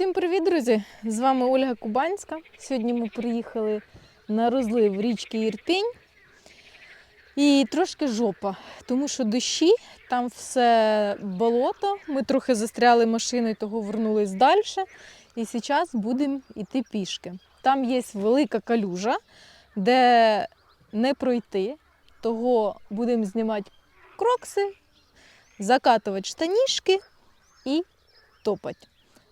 Всім привіт, друзі! З вами Ольга Кубанська. Сьогодні ми приїхали на розлив річки Ірпінь. І трошки жопа, тому що дощі, там все болото. Ми трохи застряли машиною, того вернулись далі. І зараз будемо йти пішки. Там є велика калюжа, де не пройти. Того будемо знімати крокси, закатувати штанішки і топати.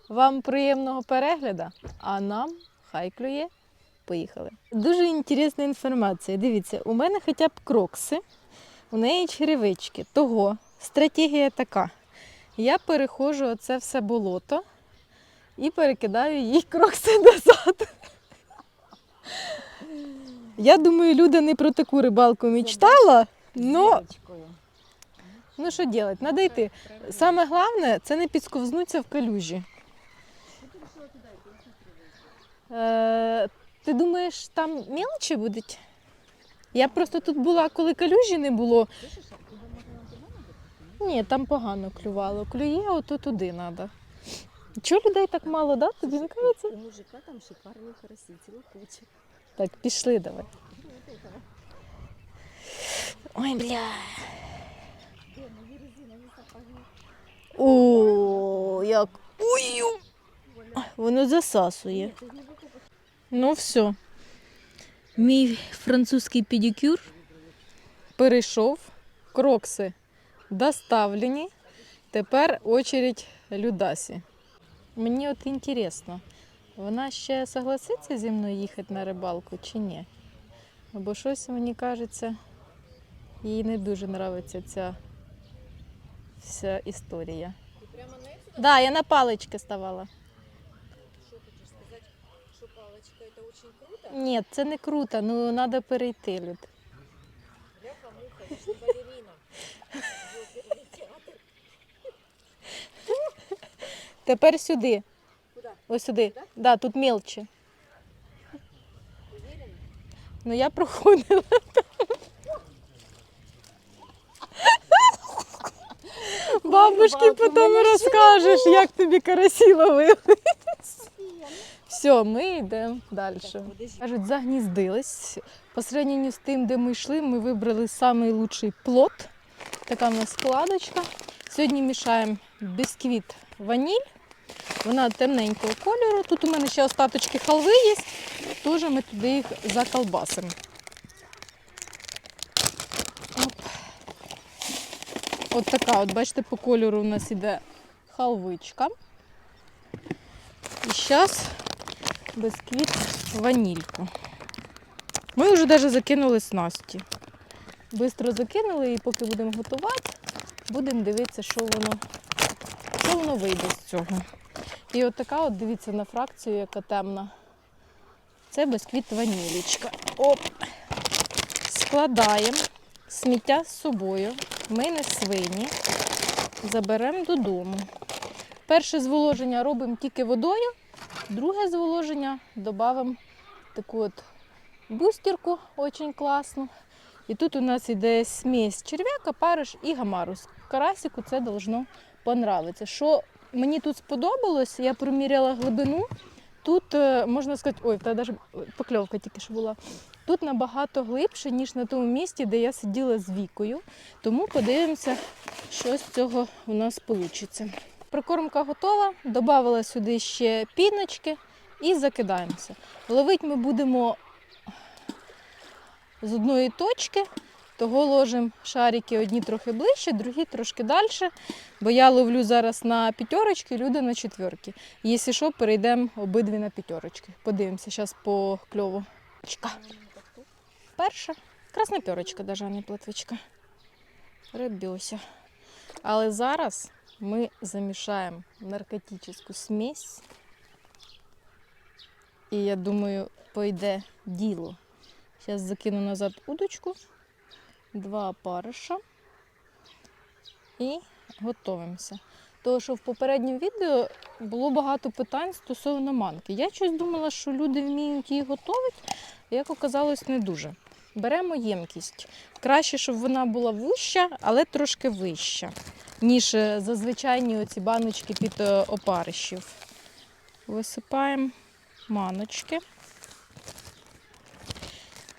Вам приємного перегляду, а нам хай клює. Поїхали. Дуже інтересна інформація. Дивіться, у мене хоча б крокси, у неї черевички. Того стратегія така. Я переходжу оце все болото і перекидаю їй крокси назад. Я думаю, Люда не про таку рибалку мечтала, но ну що робити, треба йти. Саме головне це не підсковзнутися в калюжі. Е, ти думаєш, там мелочі будуть? Я просто тут була, коли калюжі не було. Ні, там погано клювало. Клює, ото туди треба. Чого людей так мало, да? Тобі не кажеться? У мужика там шикарные красители куча. Так, пішли давай. Ой, бля. О, як. Ой. Воно засасує. Ну все. Мій французький педикюр перейшов. Крокси доставлені. Тепер очередь Людасі. Мені от інтересно, вона ще согласиться зі мною їхати на рибалку чи ні? Бо щось мені кажеться, їй не дуже подобається ця вся історія. Так, да, я на палички ставала. Ні, це не круто, ну треба перейти, Люд. Бляха-муха, я ж не балерина. Тепер сюди. Куда? Ось сюди. Так, да, тут мелче. Ну я проходила. Бабушки, потім розкажеш, як тобі карасі ловили. Все, ми йдемо далі. Кажуть, загніздились. По сравненню з тим, де ми йшли, ми вибрали найкращий плод. Така в нас складочка. Сьогодні мішаємо бісквіт ваніль. Вона темненького кольору. Тут у мене ще остаточки халви є. Теж ми туди їх заколбасимо. От така, от бачите, по кольору у нас іде халвичка. І зараз бісквіт ванільку. Ми вже навіть закинули снасті. Бистро закинули і поки будемо готувати, будемо дивитися, що воно, що воно вийде з цього. І от така, от дивіться на фракцію, яка темна. Це бісквіт ванілічка. Оп. Складаємо сміття з собою. Ми не свині. Заберемо додому. Перше зволоження робимо тільки водою, друге зволоження додамо таку от бустерку, дуже класну. І тут у нас іде смесь черв'яка, париш і гамарус. Карасику це должно понравитися. Що мені тут сподобалось, я проміряла глибину. Тут е, можна сказати, ой, та навіть покльовка тільки що була. Тут набагато глибше, ніж на тому місці, де я сиділа з вікою. Тому подивимося, що з цього у нас вийде. Прикормка готова, додала сюди ще піночки і закидаємося. Ловити ми будемо з одної точки, того ложимо шарики одні трохи ближче, другі трошки далі. Бо я ловлю зараз на п'ятерочки, люди на четверки. Якщо що, перейдемо обидві на п'ятерочки. Подивимося зараз по кльову. Перша. Красна п'ятерочка, навіть не платвичка. Рибьося. Але зараз ми замішаємо наркотичну смесь. І я думаю, пойде діло. Зараз закину назад удочку, два опариша і готуємося. Тому що в попередньому відео було багато питань стосовно манки. Я щось думала, що люди вміють її готувати, як оказалось, не дуже. Беремо ємкість. Краще, щоб вона була вуща, але трошки вища, ніж е, зазвичайні оці баночки під е, опаришів. висипаємо маночки.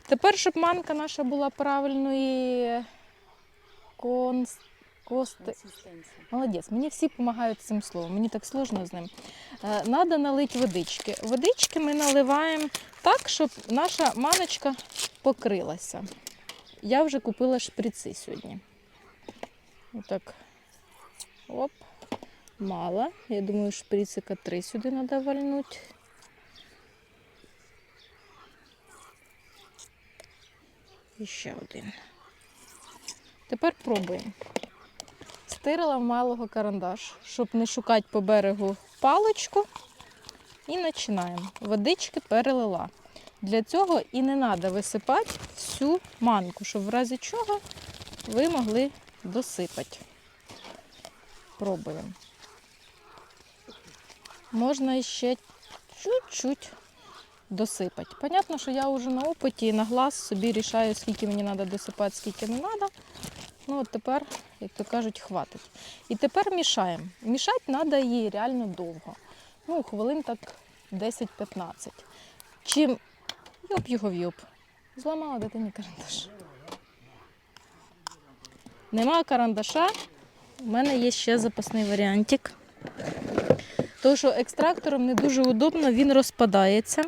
Тепер, щоб манка наша була правильної конс... кости... Молодець, мені всі допомагають цим словом, мені так сложно з ним. Е, Надо налити водички. Водички ми наливаємо так, щоб наша маночка покрилася. Я вже купила шприци сьогодні. Отак. Оп. Мало. Я думаю, шприцика три сюди треба вальнути. І ще один. Тепер пробуємо. Стирила в малого карандаш, щоб не шукати по берегу паличку. І починаємо. Водички перелила. Для цього і не треба висипати всю манку, щоб в разі чого ви могли досипати. Пробуємо. Можна ще чуть-чуть досипати. Понятно, що я вже на опиті і на глаз собі рішаю, скільки мені треба досипати, скільки не треба. Ну, от тепер, як то кажуть, хватить. І тепер мішаємо. Мішати треба її реально довго. Ну, хвилин так 10-15. Чим йоп його в йоп. Зламала дитині карандаш. Нема карандаша. У мене є ще запасний варіантик. Тому що екстрактором не дуже удобно, він розпадається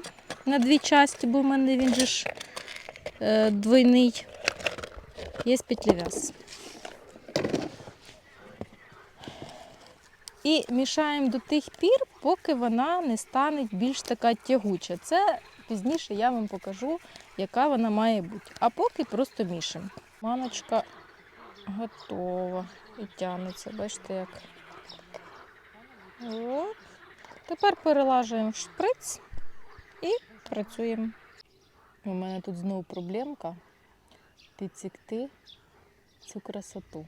на дві часті, бо в мене він же ж е, двойний. Є петлевяз. І мішаємо до тих пір, поки вона не стане більш така тягуча. Це пізніше я вам покажу, яка вона має бути. А поки просто мішаємо. Маночка готова і тягнеться. Бачите, як. От. Тепер перелажуємо шприц і працюємо. У мене тут знову проблемка підсікти цю красоту.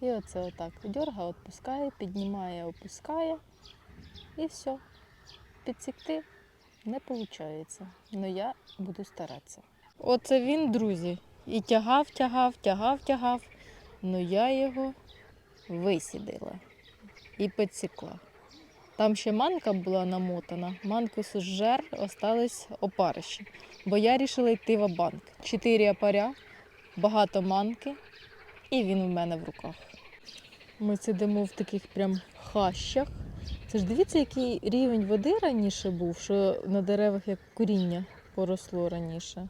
І оце отак. Дьорга, відпускає, піднімає, опускає. І все. Підсікти не виходить. Але я буду старатися. Оце він, друзі. І тягав, тягав, тягав, тягав. але я його висідила і підсікла. Там ще манка була намотана, манку жер, остались опариші. Бо я вирішила йти в банк. Чотири опаря, багато манки, і він у мене в руках. Ми сидимо в таких прям хащах. Це ж дивіться, який рівень води раніше був, що на деревах як коріння поросло раніше.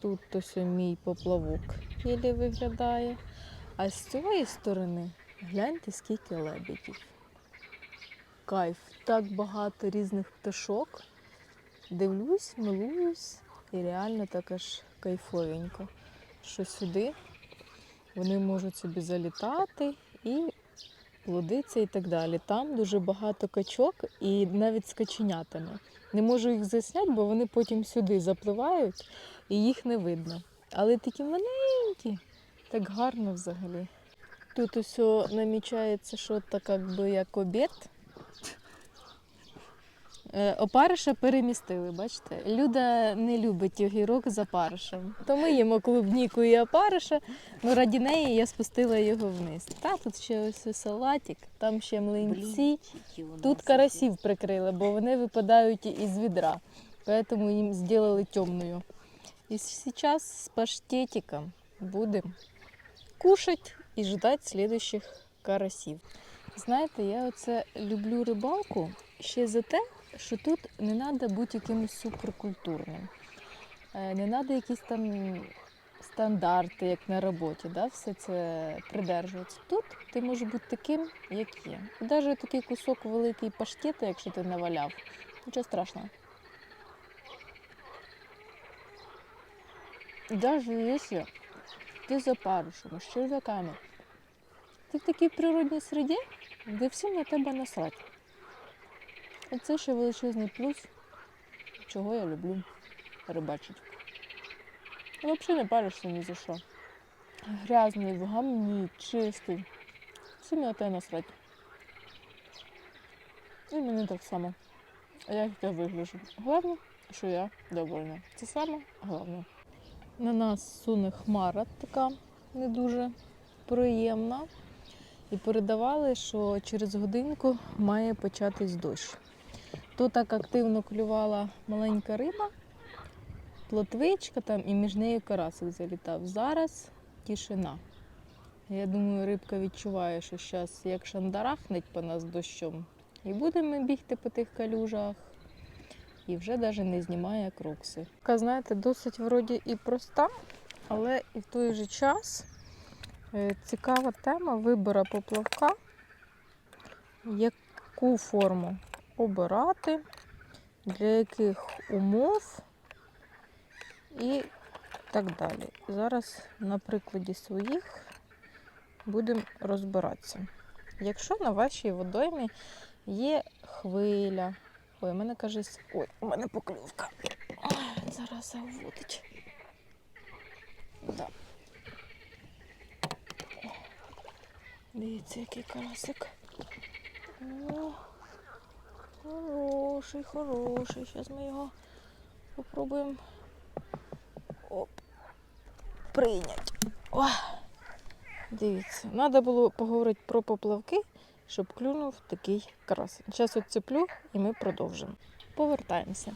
Тут ось мій поплавок єлі виглядає. А з цієї сторони гляньте, скільки лебедів. Кайф, так багато різних пташок. Дивлюсь, милуюсь і реально так аж кайфовенько, що сюди вони можуть собі залітати і плодитися і так далі. Там дуже багато качок і навіть з каченятами. Не можу їх засняти, бо вони потім сюди запливають і їх не видно. Але такі маленькі, так гарно взагалі. Тут усе намічається, що так якби як обід. Е, Опариша перемістили, бачите? Люда не любить огірок з опаришем. То ми їмо клубніку і опариша, ну раді неї я спустила його вниз. Та тут ще ось салатик, там ще млинці. Тут карасів прикрили, бо вони випадають із відра. Поэтому їм зробили темною. І зараз з паштетиком будемо кушати і ждати слідуючих карасів. Знаєте, я оце люблю рибалку ще за те, що тут не треба бути якимось суперкультурним. Е, Не треба якісь там стандарти, як на роботі, да? все це придержуватися. Тут ти можеш бути таким, як є. Навіть такий кусок великий паштету, якщо ти наваляв, нічого страшного. Даже якщо ти за парушем, з черв'яками, ти в такій природній середі, де всім на тебе насрать. І це ще величезний плюс, чого я люблю рибачити. Взагалі не паришся ні за що. Грязний, в гамні, чистий. Всім на те насрать. І мені так само. Як я вигляджу? Головне, що я довольна. Це саме головне. На нас суне хмара така не дуже приємна. і передавали, що через годинку має початись дощ. То так активно клювала маленька риба, плотвичка там і між нею карасик залітав. Зараз тишина. Я думаю, рибка відчуває, що зараз як шандарахнеть по нас дощом. І будемо бігти по тих калюжах. І вже навіть не знімає крокси. Така, знаєте, досить вроді і проста, але і в той же час е, цікава тема вибору поплавка, яку форму обирати, для яких умов і так далі. Зараз на прикладі своїх будемо розбиратися. Якщо на вашій водоймі є хвиля, ой, у мене каже, ой, у мене поклювка. Зараз заводить. Да. Дивіться, який карасик. О, хороший, хороший. Зараз ми його попробуємо оп, прийняти. О, дивіться, треба було поговорити про поплавки, щоб клюнув такий красень. Зараз відцеплю і ми продовжимо. Повертаємося.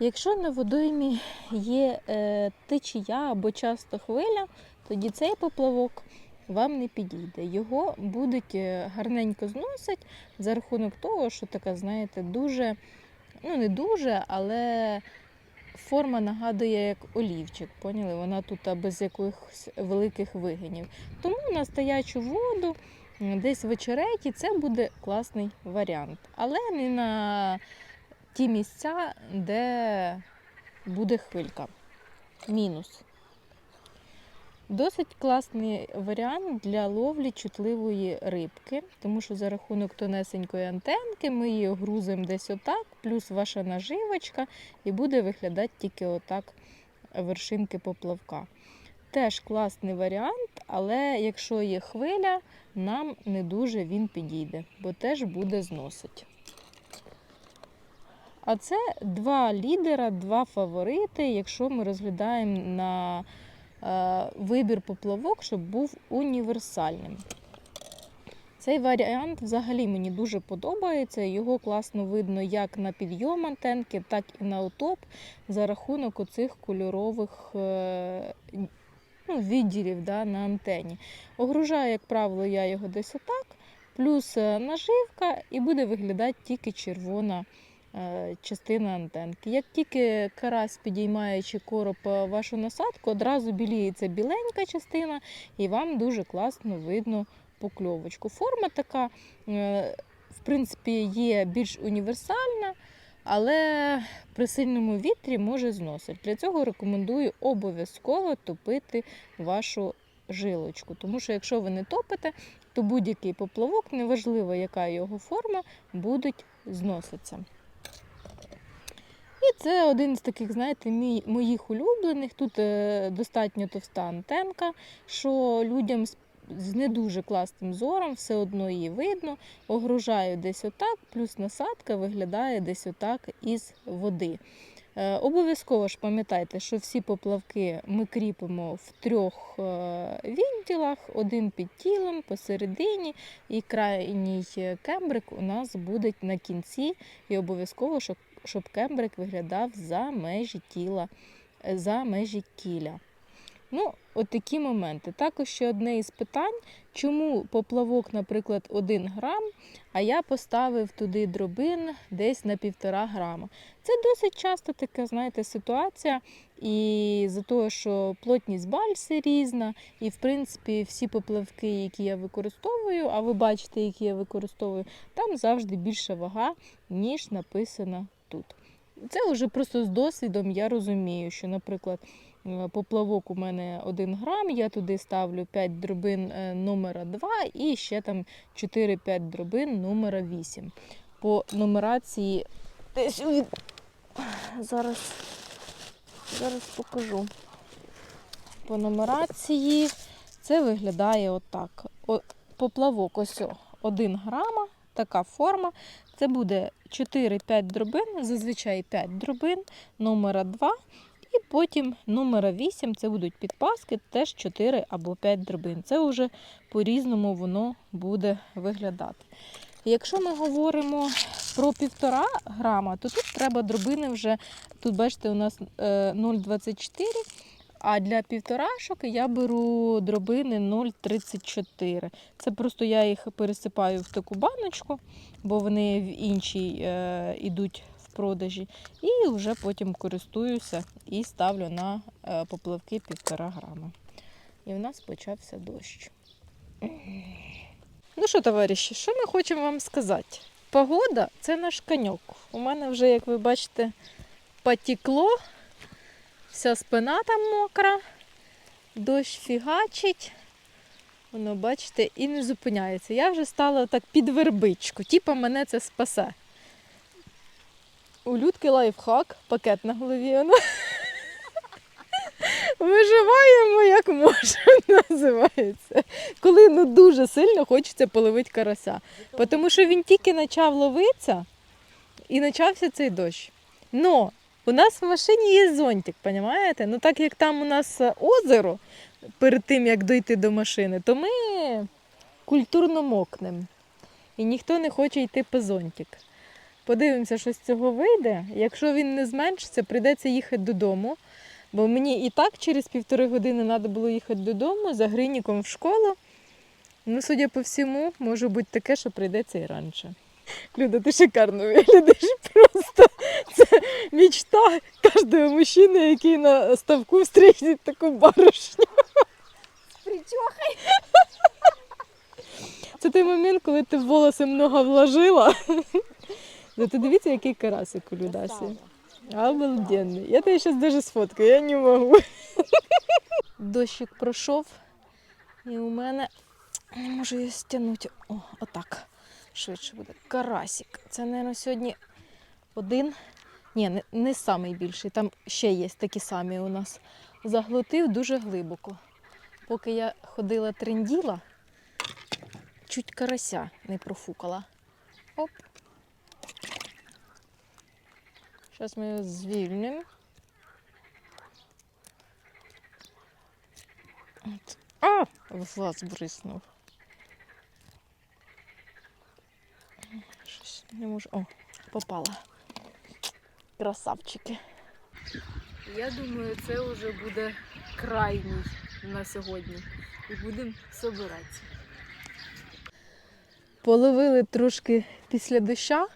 Якщо на водоймі є е, течія або часто хвиля, тоді цей поплавок вам не підійде. Його будуть е, гарненько зносить за рахунок того, що така, знаєте, дуже, ну не дуже, але форма нагадує як олівчик. Поняли? Вона тут без якихось великих вигинів. Тому на стоячу воду, десь в очереті, це буде класний варіант. Але не на ті місця, де буде хвилька. Мінус. Досить класний варіант для ловлі чутливої рибки, тому що за рахунок тонесенької антенки ми її грузимо десь отак, плюс ваша наживочка, і буде виглядати тільки отак вершинки поплавка. Теж класний варіант, але якщо є хвиля, нам не дуже він підійде, бо теж буде зносить. А це два лідера, два фаворити, якщо ми розглядаємо на е, вибір поплавок, щоб був універсальним. Цей варіант взагалі мені дуже подобається. Його класно видно як на підйом антенки, так і на утоп за рахунок оцих кольорових е, ну, відділів да, на антені. Огружаю, як правило, я його десь отак, плюс е, наживка, і буде виглядати тільки червона е, частина антенки. Як тільки карась підіймаючи короб е, вашу насадку, одразу біліється біленька частина, і вам дуже класно видно покльовочку. Форма така, в принципі, є більш універсальна, але при сильному вітрі може зносити. Для цього рекомендую обов'язково топити вашу жилочку. Тому що якщо ви не топите, то будь-який поплавок, неважливо, яка його форма, будуть зноситися. І це один з таких, знаєте, моїх улюблених. Тут е, достатньо товста антенка, що людям з, з не дуже класним зором все одно її видно. Огружаю десь отак, плюс насадка виглядає десь отак із води. Е, Обов'язково ж пам'ятайте, що всі поплавки ми кріпимо в трьох е, відділах: один під тілом, посередині, і крайній кембрик у нас буде на кінці, і обов'язково, щоб, кембрик виглядав за межі тіла, за межі кіля. Ну, от такі моменти. Також ще одне із питань, чому поплавок, наприклад, 1 грам, а я поставив туди дробин десь на півтора грама. Це досить часто така, знаєте, ситуація. І за того, що плотність бальси різна, і в принципі всі поплавки, які я використовую, а ви бачите, які я використовую, там завжди більша вага, ніж написано тут. Це вже просто з досвідом я розумію, що, наприклад, поплавок у мене 1 грам, я туди ставлю 5 дробин е, номера 2 і ще там 4-5 дробин номера 8. По нумерації десь від... зараз, зараз покажу. По нумерації це виглядає отак. О, поплавок ось 1 грама, така форма. Це буде 4-5 дробин, зазвичай 5 дробин, номера 2 І потім номера 8 це будуть підпаски, теж 4 або 5 дробин. Це вже по-різному воно буде виглядати. Якщо ми говоримо про півтора грама, то тут треба дробини вже, тут бачите, у нас е, 0,24, а для півторашок я беру дробини 0,34. Це просто я їх пересипаю в таку баночку, бо вони в іншій е, йдуть в продажі. І вже потім користуюся і ставлю на е, поплавки півтора грама. І в нас почався дощ. Ну що, товариші, що ми хочемо вам сказати? Погода це наш коньок. У мене вже, як ви бачите, потекло, вся спина там мокра, дощ фігачить. Воно, бачите, і не зупиняється. Я вже стала так під вербичку, типа мене це спасе. У Людки лайфхак, пакет на голові. Воно. Виживаємо як можемо, називається. Коли ну, дуже сильно хочеться половити карася. Тому що він тільки почав ловитися і почався цей дощ. Но у нас в машині є зонтик, розумієте? Ну так як там у нас озеро перед тим, як дойти до машини, то ми культурно мокнемо. І ніхто не хоче йти по зонтик. Подивимося, що з цього вийде. Якщо він не зменшиться, прийдеться їхати додому. Бо мені і так через півтори години треба було їхати додому за гриніком в школу. Ну, судя по всьому, може бути таке, що прийдеться і раніше. Люда, ти шикарно виглядаєш просто. Це мечта кожного мужчини, який на ставку зустріне таку баришню. Причохай. Це той момент, коли ти в волоси много вложила. Ну, ти дивіться, який карасик у Людасі. Обалденний. Я тебе зараз даже сфоткаю, я не можу. Дощик пройшов, і у мене не можу її стягнути. О, отак. Швидше буде. Карасик. Це, мабуть, сьогодні один. Ні, не, не самий більший. Там ще є такі самі у нас. Заглотив дуже глибоко. Поки я ходила тренділа, чуть карася не профукала. Оп. Зараз ми його звільнимо. А! В глаз бриснув. Щось не можу. О, попала. Красавчики. Я думаю, це вже буде крайній на сьогодні. І будемо собиратися. Половили трошки після доща.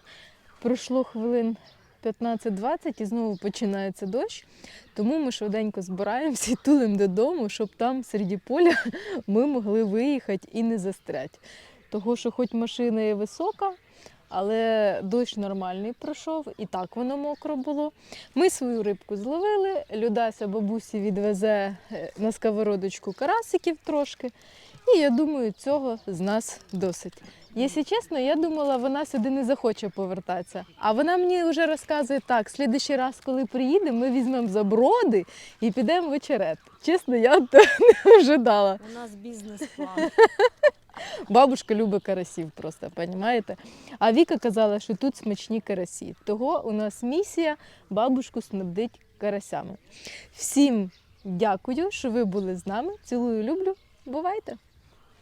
Пройшло хвилин 15-20 і знову починається дощ. Тому ми швиденько збираємося і тулимо додому, щоб там серед поля ми могли виїхати і не застрять. Того, що хоч машина і висока, але дощ нормальний пройшов, і так воно мокро було. Ми свою рибку зловили, Людася бабусі відвезе е, на сковородочку карасиків трошки. І я думаю, цього з нас досить. Якщо чесно, я думала, вона сюди не захоче повертатися. А вона мені вже розказує так: слідуючий раз, коли приїдемо, ми візьмемо заброди і підемо в очерет. Чесно, я не ожидала. У нас бізнес-план. Бабушка любить карасів просто, розумієте? А Віка казала, що тут смачні карасі. Того у нас місія бабушку снабдить карасями. Всім дякую, що ви були з нами. Цілую, люблю. Бувайте!